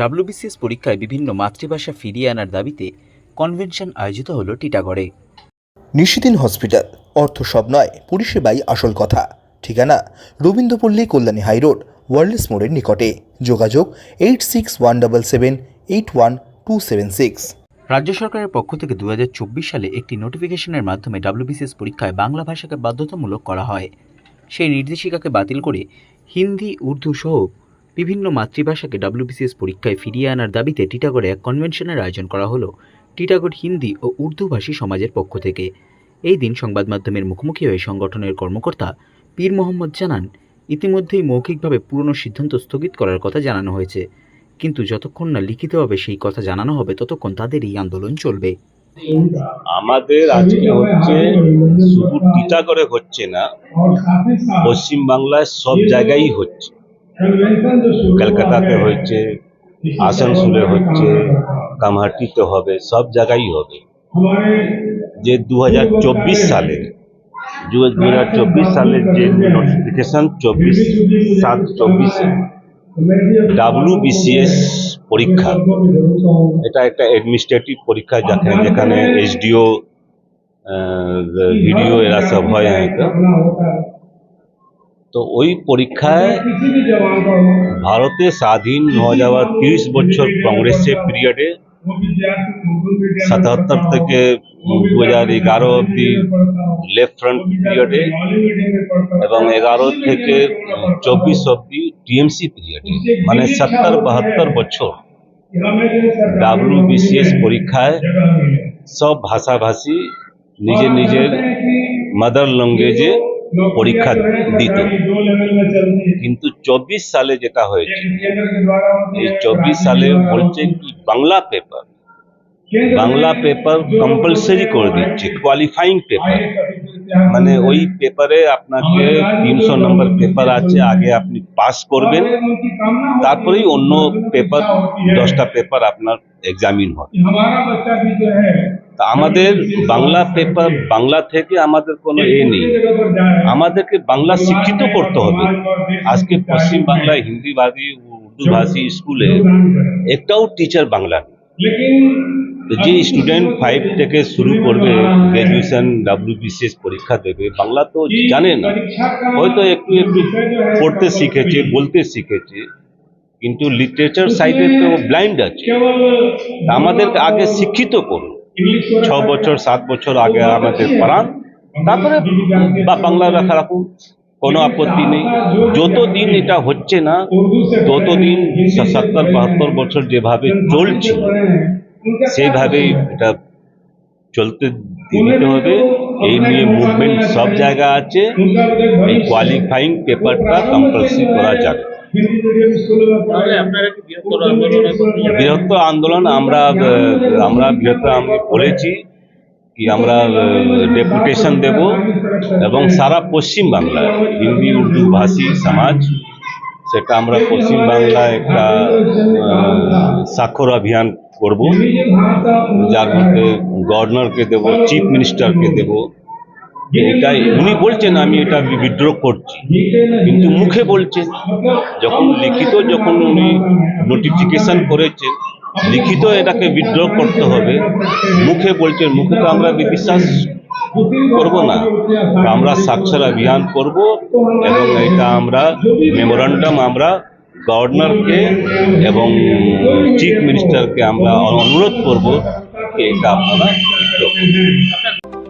WBCS পরীক্ষায় বিভিন্ন মাতৃভাষা ফিরিয়ে আনার দাবিতে কনভেনশন আয়োজিত হলো টিটাগড়ে। নিশিদিন হসপিটাল অর্থ সব নয় পরিষেবাই আসল কথা। ঠিকানা রবীন্দ্রপল্লী কল্যাণী হাইরোড ওয়ার্ল্ডস মোড়ের নিকটে। যোগাযোগ eight six one double seven eight one two seven six. রাজ্য সরকারের পক্ষ থেকে দু হাজার চব্বিশ সালে একটি নোটিফিকেশনের মাধ্যমে ডাব্লিউবিসিএস পরীক্ষায় বাংলা ভাষাকে বাধ্যতামূলক করা হয়। সেই নির্দেশিকাকে বাতিল করে হিন্দি উর্দু সহ বিভিন্ন মাতৃভাষাকে ডাব্লিউবিসিএস পরীক্ষায় ফিরিয়ে আনার দাবিতে টিটাগড়ে এক কনভেনশনের আয়োজন করা হলো টিটাগড় হিন্দি ও উর্দুভাষী সমাজের পক্ষ থেকে। এই দিন সংবাদ মাধ্যমের মুখোমুখি হয়ে সংগঠনের কর্মকর্তা পীর মোহাম্মদ জানান, ইতিমধ্যেই মৌখিকভাবে পুরনো সিদ্ধান্ত স্থগিত করার কথা জানানো হয়েছে। কিন্তু যতক্ষণ না লিখিতভাবে সেই কথা জানানো হবে, ততক্ষণ তাদের এই আন্দোলন চলবে। আমাদের আজকে হচ্ছে শুধু টিটাগড়ে হচ্ছে না পশ্চিম বাংলায় সব জায়গায় হচ্ছে। কলকাতাতে হচ্ছে, আসানসোলে হচ্ছে কামাহাটিতে হবে, সব জায়গায় হবে। যে দু হাজার চব্বিশ সালে দু হাজার চব্বিশ সালের যে নোটিফিকেশন চব্বিশ সাত চব্বিশে ডাব্লিউবিসিএস পরীক্ষা, এটা একটা অ্যাডমিনিস্ট্রেটিভ পরীক্ষা যেখানে যেখানে এসডিও ভিডিও এরা সব হয় হয়তো তো ওই পরীক্ষায় ভারতে স্বাধীন হয়ে যাওয়ার বছর কংগ্রেসের পিরিয়ডে সাতাত্তর থেকে দু হাজার এগারো অব্দি লেফট ফ্রন্ট পিরিয়ডে এবং এগারো থেকে চব্বিশ অব্দি টিএমসি পিরিয়ডে মানে সত্তর বাহাত্তর বছর ডাব্লিউবিসিএস পরীক্ষায় সব ভাষাভাষী নিজের নিজের মাদার ল্যাঙ্গুয়েজে পরীক্ষা দিত। কিন্তু চব্বিশ সালে যেটা হয়েছে এই চব্বিশ সালে বলছে কি Bangla paper Bangla paper compulsory করে দিচ্ছে কোয়ালিফাইং পেপার মানে ওই পেপারে আপনাকে তিনশো নম্বর পেপার আছে আগে আপনি পাস করবেন। তারপরেই অন্য পেপার দশটা পেপার আপনার এক্সামিন হবে। তা আমাদের বাংলা পেপার বাংলা থেকে আমাদের কোনো এ নেই। আমাদেরকে বাংলা শিক্ষিত করতে হবে। আজকে পশ্চিম বাংলায় হিন্দি ভাষী উর্দু ভাষী স্কুলে একটাও টিচার বাংলা যে স্টুডেন্ট ফাইভ থেকে শুরু করবে গ্র্যাজুয়েশন ডাব্লিউবিসিএস পরীক্ষা দেবে, বাংলা তো জানে না। হয়তো একটু একটু পড়তে শিখেছে, বলতে শিখেছে, কিন্তু লিটারেচার সাইডে তো ব্লাইন্ড আছে। আমাদেরকে আগে শিক্ষিত করুন। ছ বছর, সাত বছর আগে আমাদের পড়ান। তারপরে বা বাংলা লেখা রাখুন, কোনো আপত্তি নেই। যতদিন এটা হচ্ছে না, ততদিন সত্তর, বাহাত্তর বছর যেভাবে চলছে, সেইভাবেই এটা চলতে দিতে হবে। এই নিয়ে মুভমেন্ট সব জায়গা আছে। এই কোয়ালিফাইং পেপারটা কম্পালসারি করা যাবে। বৃহত্তর আন্দোলন আমরা আমরা বৃহত্তর আমি বলেছি কি আমরা ডেপুটেশন দেব এবং সারা পশ্চিম বাংলায়, হিন্দি, উর্দু ভাষী সমাজ, সেটা আমরা পশ্চিম বাংলায় একটা স্বাক্ষর অভিযান করব। যার মধ্যে গভর্নরকে দেব চিফ মিনিস্টারকে দেব। এটাই। উনি বলছেন, আমি এটা বিদ্রোহ করছি। কিন্তু মুখে বলছেন, যখন লিখিত যখন উনি নোটিফিকেশন করেছেন, লিখিত এটাকে বিদ্রোহ করতে হবে, মুখে বলছেন, মুখে তো আমরা বিশ্বাস করব না। আমরা সাক্ষর অভিযান করব এবং এটা আমরা মেমোরান্ডাম আমরা গভর্নরকে এবং চিফ মিনিস্টারকে আমরা অনুরোধ করব এটা আপনারা।